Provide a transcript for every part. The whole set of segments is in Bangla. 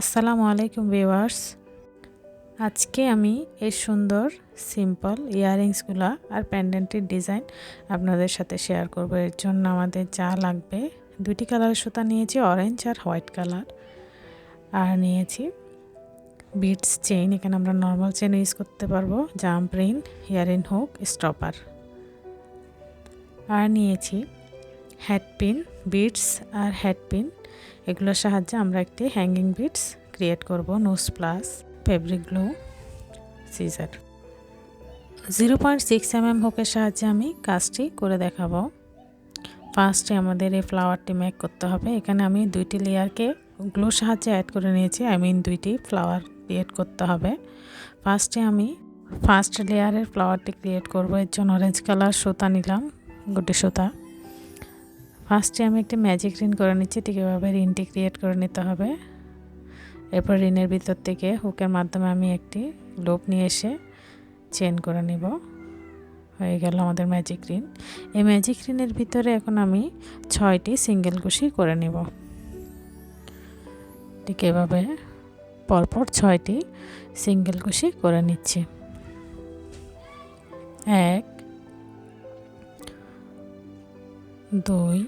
আসসালামু আলাইকুম ভিউয়ার্স। আজকে আমি এই সুন্দর সিম্পল ইয়াররিংসগুলো আর প্যান্ডেন্টের ডিজাইন আপনাদের সাথে শেয়ার করব। এর জন্য আমাদের যা লাগবে দুটি কালারের সুতা নিয়েছি অরেঞ্জ আর হোয়াইট কালার আর নিয়েছি বিটস চেইন এখানে আমরা নর্মাল চেইন ইউজ করতে পারব jump ring earring hook stopper আর নিয়েছি হেডপিন বিটস আর হেডপিন এগুলোর সাহায্যে আমরা একটি হ্যাঙ্গিং বিটস ক্রিয়েট করব nose pliers fabric glue scissor zero point six M M হোকের সাহায্যে আমি কাজটি করে দেখাবো। ফার্স্টে আমাদের এই ফ্লাওয়ারটি মেক করতে হবে। এখানে আমি দুইটি লেয়ারকে গ্লোর সাহায্যে অ্যাড করে নিয়েছি। আই মিন দুইটি ফ্লাওয়ার ক্রিয়েট করতে হবে। ফার্স্টে আমি ফার্স্ট লেয়ারের ফ্লাওয়ারটি ক্রিয়েট করব। এর জন্য অরেঞ্জ কালার সুতা নিলাম, গুটি সুতা। ফার্স্টে আমি একটি ম্যাজিক রিন করে নিচ্ছি ঠিক এভাবে রিনটি ক্রিয়েট করে নিতে হবে। এরপর রিনের ভিতর থেকে হুকের মাধ্যমে আমি একটি লোপ নিয়ে এসে চেন করে নিব। হয়ে গেল আমাদের ম্যাজিক রিন এই ম্যাজিক রিনের ভিতরে এখন আমি ছয়টি সিঙ্গেল কুশি করে নিব। ঠিক এভাবে পরপর ছয়টি সিঙ্গেল কুশি করে নিচ্ছি। এক দুই,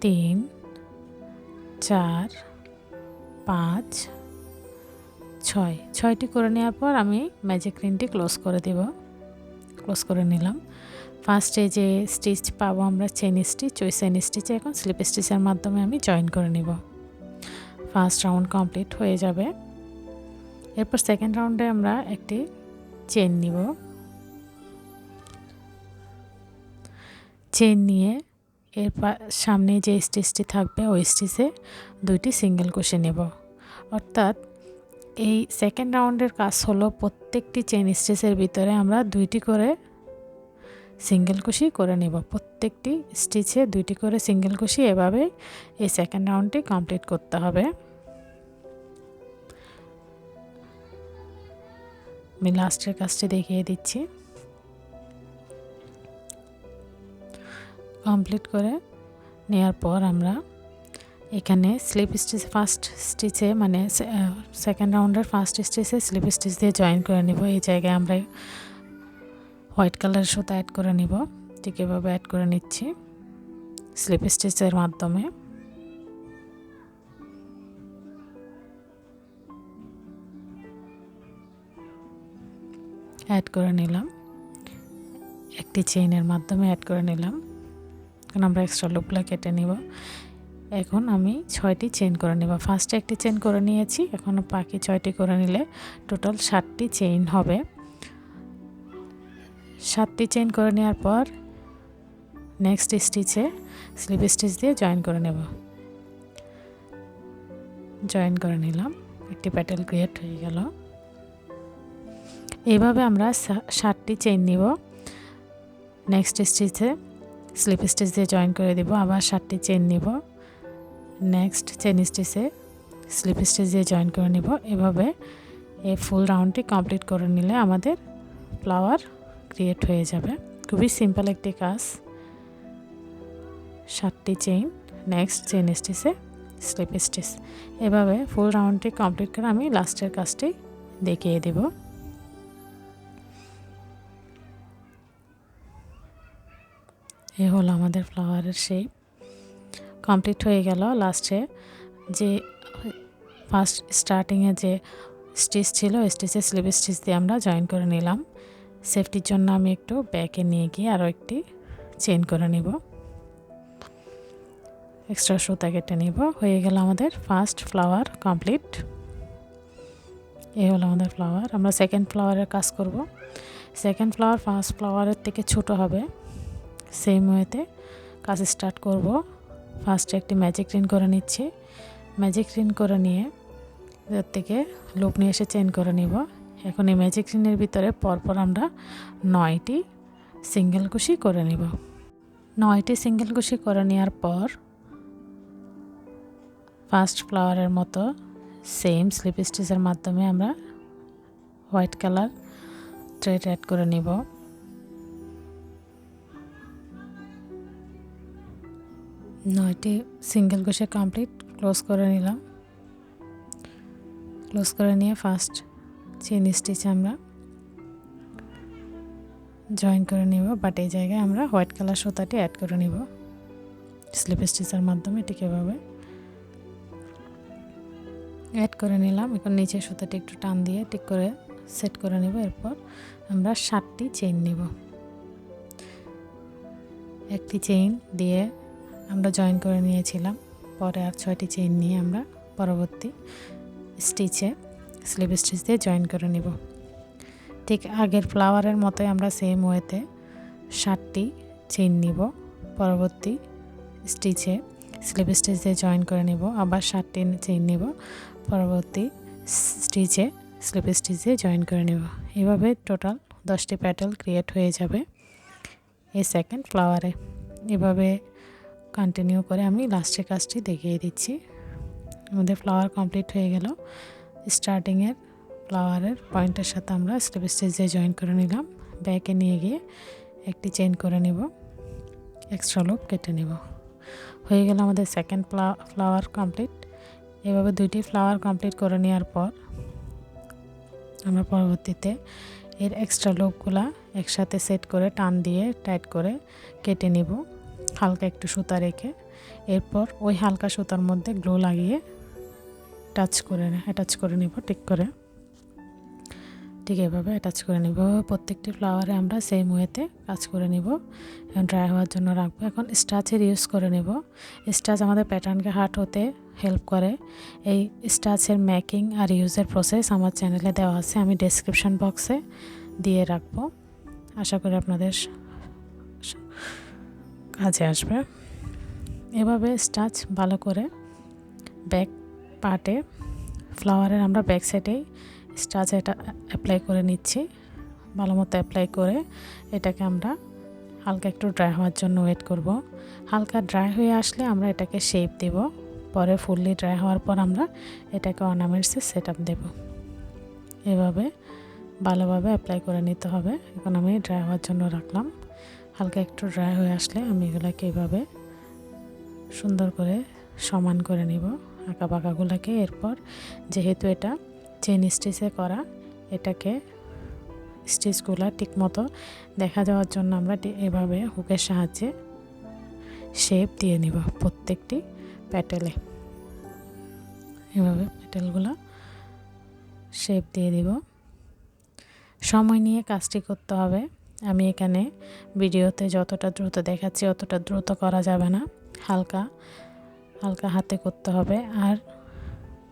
তিন, চার, পাঁচ, ছয়। ছয়টি করে নেওয়ার পর আমি ম্যাজিক রিনটি ক্লোজ করে দেব। ক্লোজ করে নিলাম। ফার্স্টে যে স্টিচ পাবো আমরা চেন স্টিচ ওই চেন স্টিচে এখন স্লিপ স্টিচের মাধ্যমে আমি জয়েন করে নিব। ফার্স্ট রাউন্ড কমপ্লিট হয়ে যাবে। এরপর সেকেন্ড রাউন্ডে আমরা একটি চেন নিব। চেন নিয়ে এর সামনে যে স্টিচটি থাকবে, ওই স্টিচে দুইটি সিঙ্গেল কুশি নেব। অর্থাৎ এই সেকেন্ড রাউন্ডের কাজ হলো প্রত্যেকটি চেন স্টিচের ভিতরে আমরা দুইটি করে সিঙ্গেল কুশি করে নেব। প্রত্যেকটি স্টিচে দুইটি করে সিঙ্গেল কুশি এভাবে এই সেকেন্ড রাউন্ডটি কমপ্লিট করতে হবে। আমি লাস্টের কাজটি দেখিয়ে দিচ্ছি। কমপ্লিট করে নেওয়ার পর আমরা এখানে স্লিপ স্টিচ ফার্স্ট স্টিচে মানে সেকেন্ড রাউন্ডের ফার্স্ট স্টিচে স্লিপ স্টিচ দিয়ে জয়েন করে নিব। এই জায়গায় আমরা হোয়াইট কালার সুতা অ্যাড করে নিব। ঠিক এভাবে অ্যাড করে নিচ্ছি স্লিপ স্টিচের মাধ্যমে। অ্যাড করে নিলাম। একটি চেইনের মাধ্যমে অ্যাড করে নিলাম। এখন আমরা এক্সট্রা লুপগুলো কেটে নিব। এখন আমি ছয়টি চেন করে নেব। ফার্স্টে একটি চেন করে নিয়েছি। এখন বাকি ছয়টি করে নিলে টোটাল ষাটটি চেইন হবে। সাতটি চেন করে নেওয়ার পর নেক্সট স্টিচে স্লিপ স্টিচ দিয়ে জয়েন করে নেব। জয়েন করে নিলাম। একটি প্যাটেল ক্রিয়েট হয়ে গেল। এইভাবে আমরা ষাটটি চেইন নিব। নেক্সট স্টিচে স্লিপ স্টিচ দিয়ে জয়েন করে দিব, আবার সাতটি চেন নিব। নেক্সট চেন স্টিচে স্লিপ স্টিচ দিয়ে জয়েন করে নিব। এভাবে এই ফুল রাউন্ডটি কমপ্লিট করে নিলে আমাদের ফ্লাওয়ার ক্রিয়েট হয়ে যাবে। খুবই সিম্পল একটি কাজ। সাতটি চেইন, নেক্সট চেন স্টিচে স্লিপ স্টিচ। এভাবে ফুল রাউন্ডটি কমপ্লিট করে আমি লাস্টের কাজটি দেখিয়ে দেবো। এ হলো আমাদের ফ্লাওয়ারের শেপ কমপ্লিট হয়ে গেল লাস্টে যে ফার্স্ট স্টার্টিংয়ে যে স্টিচ ছিল স্টিচে স্লিপ স্টিচ দিয়ে আমরা জয়েন করে নিলাম। সেফটির জন্য আমি একটু ব্যাকে নিয়ে গিয়ে আরও একটি চেন করে নিব। এক্সট্রা সুতা কেটে নিব। হয়ে গেল আমাদের ফার্স্ট ফ্লাওয়ার কমপ্লিট এই হলো আমাদের ফ্লাওয়ার আমরা সেকেন্ড ফ্লাওয়ারের কাজ করব। সেকেন্ড ফ্লাওয়ার ফার্স্ট ফ্লাওয়ারের থেকে ছোট হবে। সেম ওয়েতে কাজ স্টার্ট করব। ফার্স্টে একটি ম্যাজিক রিন করে নিচ্ছি। ম্যাজিক রিন করে নিয়ে এর থেকে লুপ নিয়ে এসে চেন করে নিব। এখন এই ম্যাজিক রিনের ভিতরে পরপর আমরা নয়টি সিঙ্গেল কুশি করে নিব। নয়টি সিঙ্গেল কুশি করে নেওয়ার পর ফার্স্ট ফ্লাওয়ারের মতো সেম স্লিপ স্টিচের মাধ্যমে আমরা হোয়াইট কালার থ্রেড অ্যাড করে নিব। নয়টি সিঙ্গেল ঘষে কমপ্লিট ক্লোজ করে নিলাম। ক্লোজ করে নিয়ে ফার্স্ট চেন স্টিচ আমরা জয়েন করে নিব বাট এই জায়গায় আমরা হোয়াইট কালার সুতাটি অ্যাড করে নিব। স্লিপ স্টিচের মাধ্যমে ঠিক এভাবে। অ্যাড করে নিলাম এখন নিচে সুতাটি একটু টান দিয়ে ঠিক করে সেট করে নেব, এরপর আমরা সাতটি চেইন নিব। একটি চেইন দিয়ে আমরা জয়েন করে নিয়েছিলাম। পরে আর ছয়টি চেইন নিয়ে আমরা পরবর্তী স্টিচে স্লিপ স্টিচ দিয়ে জয়েন করে নিব। ঠিক আগের ফ্লাওয়ারের মতোই আমরা সেম ওয়েতে ষাটটি চেইন নিব। পরবর্তী স্টিচে স্লিপ স্টিচ দিয়ে জয়েন করে নিব। আবার ষাটটি চেইন নিব। পরবর্তী স্টিচে স্লিপ স্টিচ দিয়ে জয়েন করে নেব। এভাবে টোটাল দশটি প্যাটেল ক্রিয়েট হয়ে যাবে এই সেকেন্ড ফ্লাওয়ারে এভাবে কন্টিনিউ করে আমি লাস্টের কাজটি দেখিয়ে দিচ্ছি। আমাদের ফ্লাওয়ার কমপ্লিট হয়ে গেল। স্টার্টিংয়ের ফ্লাওয়ারের পয়েন্টের সাথে আমরা স্টেপ স্টেজ দিয়ে জয়েন করে নিলাম। ব্যাকে নিয়ে গিয়ে একটি চেন করে নেব। এক্সট্রা লুপ কেটে নেব। হয়ে গেল আমাদের সেকেন্ড ফ্লা ফ্লাওয়ার কমপ্লিট এভাবে দুইটি ফ্লাওয়ার কমপ্লিট করে নেওয়ার পর আমরা পরবর্তীতে এর এক্সট্রা লোকগুলা একসাথে সেট করে, টান দিয়ে টাইট করে কেটে নিব। হালকা একটু সুতা রেখে এরপর ওই হালকা সুতার মধ্যে গ্লো লাগিয়ে টাচ করে অ্যাটাচ করে নিব, ঠিক করে। ঠিক এভাবে অ্যাটাচ করে নিব। প্রত্যেকটি ফ্লাওয়ারে আমরা সেম ওয়েতে কাজ করে নিব। ড্রাই হওয়ার জন্য রাখব। এখন স্টাচের ইউজ করে নেব। স্টাচ আমাদের প্যাটার্নকে হার্ট হতে হেল্প করে। এই স্টাচের মেকিং আর ইউজের প্রসেস আমার চ্যানেলে দেওয়া আছে। আমি ডেসক্রিপশন বক্সে দিয়ে রাখব। আশা করি আপনাদের কাজে আসবে। এভাবে স্টাচ ভালো করে ব্যাক পার্টে ফ্লাওয়ারের আমরা ব্যাক সাইডেই স্টাচ এটা অ্যাপ্লাই করে নিচ্ছি। ভালো মতো অ্যাপ্লাই করে এটাকে আমরা হালকা একটু ড্রাই হওয়ার জন্য ওয়েট করব। হালকা ড্রাই হয়ে আসলে আমরা এটাকে শেপ দেব। পরে ফুললি ড্রাই হওয়ার পর আমরা এটাকে অর্নামেন্টসে সেট আপ দেবো। এভাবে ভালোভাবে অ্যাপ্লাই করে নিতে হবে। এখন আমি ড্রাই হওয়ার জন্য রাখলাম। হালকা একটু ড্রাই হয়ে আসলে আমি এগুলোকে এভাবে সুন্দর করে সমান করে নিব আঁকা বাঁকাগুলোকে এরপর যেহেতু এটা চেন স্টিচে করা, এটাকে স্টিচগুলো ঠিকমতো দেখা যাওয়ার জন্য আমরা এভাবে হুকের সাহায্যে শেপ দিয়ে নিব প্রত্যেকটি প্যাটেলে এভাবে প্যাটেলগুলো শেপ দিয়ে দিব। সময় নিয়ে কাজটি করতে হবে। আমি এখানে ভিডিওতে যতটা দ্রুত দেখাচ্ছি, অতটা দ্রুত করা যাবে না। হালকা হালকা হাতে করতে হবে। আর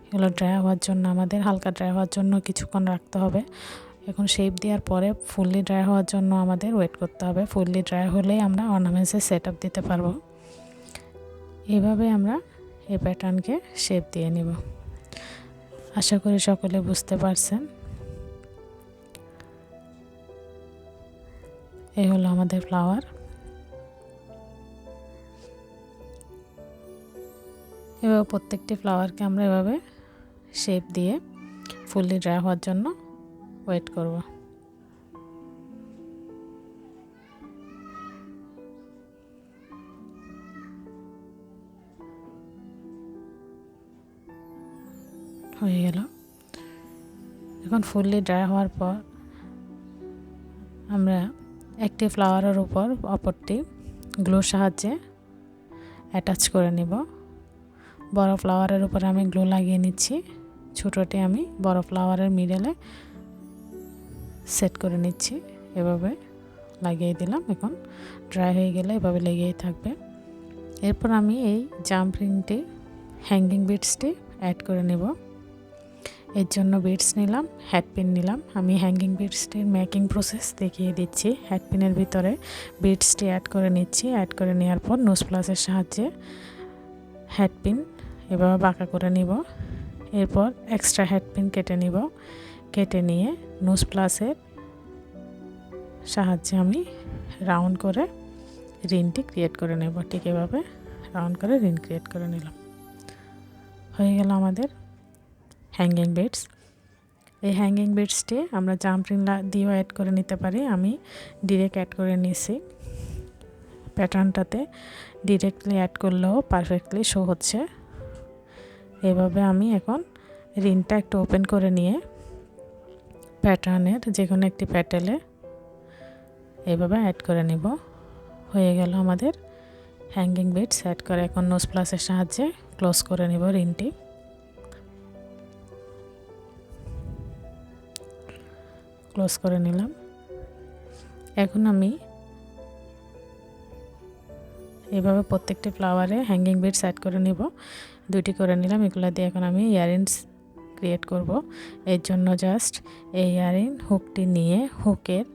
এগুলো ড্রাই হওয়ার জন্য আমাদের হালকা ড্রাই হওয়ার জন্য কিছুক্ষণ রাখতে হবে। এখন শেপ দেওয়ার পরে ফুললি ড্রাই হওয়ার জন্য আমাদের ওয়েট করতে হবে। ফুললি ড্রাই হলেই আমরা অর্নামেন্টসে সেট আপ দিতে পারব। এভাবে আমরা এই প্যাটার্নকে শেপ দিয়ে নিব। আশা করি সকলে বুঝতে পারছেন। এই হলো আমাদের ফ্লাওয়ার এভাবে প্রত্যেকটি ফ্লাওয়ারকে আমরা এভাবে শেপ দিয়ে ফুললি ড্রাই হওয়ার জন্য ওয়েট করব। হয়ে গেল। এখন ফুললি ড্রাই হওয়ার পর আমরা একটি ফ্লাওয়ারের উপর অপরটি গ্লোর সাহায্যে অ্যাটাচ করে নিব। বড় ফ্লাওয়ারের উপরে আমি গ্লো লাগিয়ে নিচ্ছি। ছোটোটি আমি বড় ফ্লাওয়ারের মিডলে সেট করে নিচ্ছি। এভাবে লাগিয়ে দিলাম। এখন ড্রাই হয়ে গেলে এভাবে লেগেই থাকবে। এরপর আমি এই জাম্পিংটি হ্যাঙ্গিং বিটসটি অ্যাড করে নেব। এর জন্য বিটস নিলাম হ্যাডপিন নিলাম। আমি হ্যাঙ্গিং বিটসটির মেকিং প্রসেস দেখিয়ে দিচ্ছি। হ্যাডপিনের ভিতরে বিটসটি অ্যাড করে নিচ্ছি। অ্যাড করে নেওয়ার পর নোজ প্লাসের সাহায্যে হ্যাডপিন এভাবে বাঁকা করে নিব। এরপর এক্সট্রা হেডপিন কেটে নিব। কেটে নিয়ে নোজ প্লাসের সাহায্যে আমি রাউন্ড করে রিনটি ক্রিয়েট করে নেব। ঠিক এভাবে রাউন্ড করে রিন ক্রিয়েট করে নিলাম। হয়ে গেল আমাদের হ্যাঙ্গিং বেডস এই হ্যাঙ্গিং বেডসটি আমরা জাম্পিং দিয়েও অ্যাড করে নিতে পারি। আমি ডিরেক্ট অ্যাড করে নিয়েছি। প্যাটার্নটাতে ডিরেক্টলি অ্যাড করলেও পারফেক্টলি শো হচ্ছে। এভাবে আমি এখন রিনটা একটু ওপেন করে নিয়ে প্যাটার্নের যে কোনো একটি প্যাটেলে এভাবে অ্যাড করে নিব। হয়ে গেল আমাদের হ্যাঙ্গিং বেডস অ্যাড করে। এখন নোজ প্লাসের সাহায্যে ক্লোজ করে নিব রিনটি ক্লোজ করে নিলাম। এখন আমি এভাবে প্রত্যেকটি ফ্লাওয়ারে হ্যাঙ্গিং বিটস অ্যাড করে নিব। দুটি করে নিলাম, এগুলো দিয়ে এখন আমি ইয়ারিংস ক্রিয়েট করব। এর জন্য জাস্ট এই ইয়ারিং হুকটি নিয়ে হুকের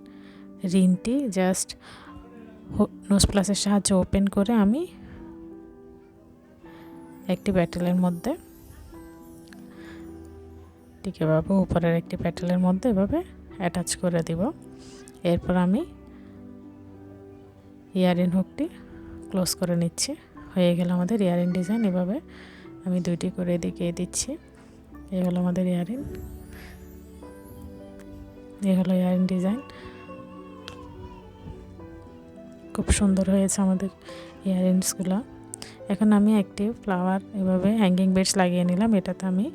রিনটি জাস্ট নোজ প্লাসের সাহায্যে ওপেন করে আমি একটি ব্যাটেলের মধ্যে ঠিক এভাবে উপরের একটি প্যাটেলের মধ্যে এভাবে অ্যাটাচ করে দিব। এরপর আমি ইয়ারিং হুকটি ক্লোজ করে নিচ্ছি। হয়ে গেল আমাদের ইয়ারিং ডিজাইন। এভাবে আমি দুইটি করে দেখিয়ে দিচ্ছি। এই হলো আমাদের ইয়ারিং। এ হলো ইয়ারিং ডিজাইন। খুব সুন্দর হয়েছে আমাদের ইয়ারিংসগুলো। এখন আমি একটি ফ্লাওয়ার এভাবে হ্যাঙ্গিং বেডস লাগিয়ে নিলাম। এটাতে আমি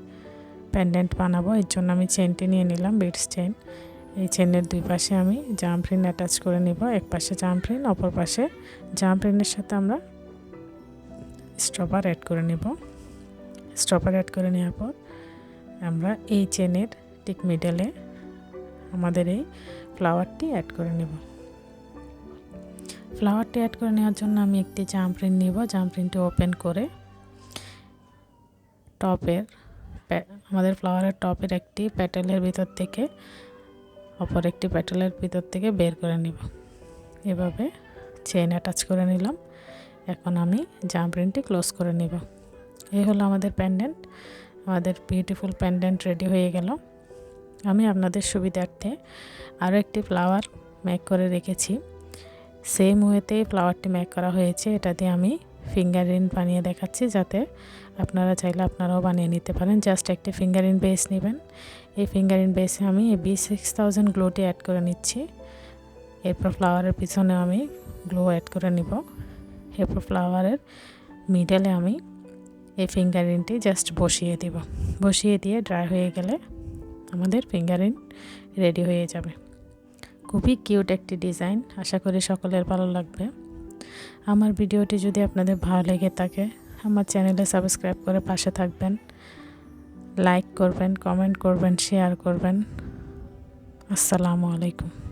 প্যান্ডেন্ট বানাবো। এর জন্য আমি চেনটি নিয়ে নিলাম, বেডস চেন এই চেনের দুই পাশে আমি জাম্প রিন অ্যাটাচ করে নিব। এক পাশে জাম্প রিন অপর পাশে জাম্প রিনের সাথে আমরা স্টপার অ্যাড করে নিব। স্টপার অ্যাড করে নেওয়ার পর আমরা এই চেনের ঠিক মিডলে আমাদের এই ফ্লাওয়ারটি অ্যাড করে নেব। ফ্লাওয়ারটি অ্যাড করে নেওয়ার জন্য আমি একটি জাম্প রিন নিব। জাম্প রিনটি ওপেন করে টপের আমাদের ফ্লাওয়ারের টপের একটি প্যাটেলের ভিতর থেকে অপর একটি প্যাটেলের ভিতর থেকে বের করে নিব। এভাবে চেন অ্যাটাচ করে নিলাম। এখন আমি জাম্প রিনটি ক্লোজ করে নিব। এই হলো আমাদের প্যান্ডেন্ট আমাদের বিউটিফুল প্যান্ডেন্ট রেডি হয়ে গেল। আমি আপনাদের সুবিধার্থে আরও একটি ফ্লাওয়ার মেক করে রেখেছি। সেম ওয়েতেই ফ্লাওয়ারটি মেক করা হয়েছে। এটা দিয়ে আমি ফিঙ্গার রিন বানিয়ে দেখাচ্ছি যাতে আপনারা চাইলে আপনারাও বানিয়ে নিতে পারেন। জাস্ট একটি ফিঙ্গার ইন বেস নেবেন। এই ফিঙ্গার ইন বেসে আমি এই বি সিক্স থাউজেন্ড গ্লোটি অ্যাড করে নিচ্ছি। এরপর ফ্লাওয়ারের পিছনে আমি গ্লো অ্যাড করে নিব। এরপর ফ্লাওয়ারের মিডলে আমি এই ফিঙ্গারিনটি জাস্ট বসিয়ে দিব। বসিয়ে দিয়ে ড্রাই হয়ে গেলে আমাদের ফিঙ্গারিন রেডি হয়ে যাবে। খুবই কিউট একটি ডিজাইন। আশা করি সকলের ভালো লাগবে। আমার ভিডিওটি যদি আপনাদের ভালো লেগে থাকে, আমার চ্যানেলে সাবস্ক্রাইব করে পাশে থাকবেন। লাইক করবেন, কমেন্ট করবেন, শেয়ার করবেন। আসসালামু আলাইকুম।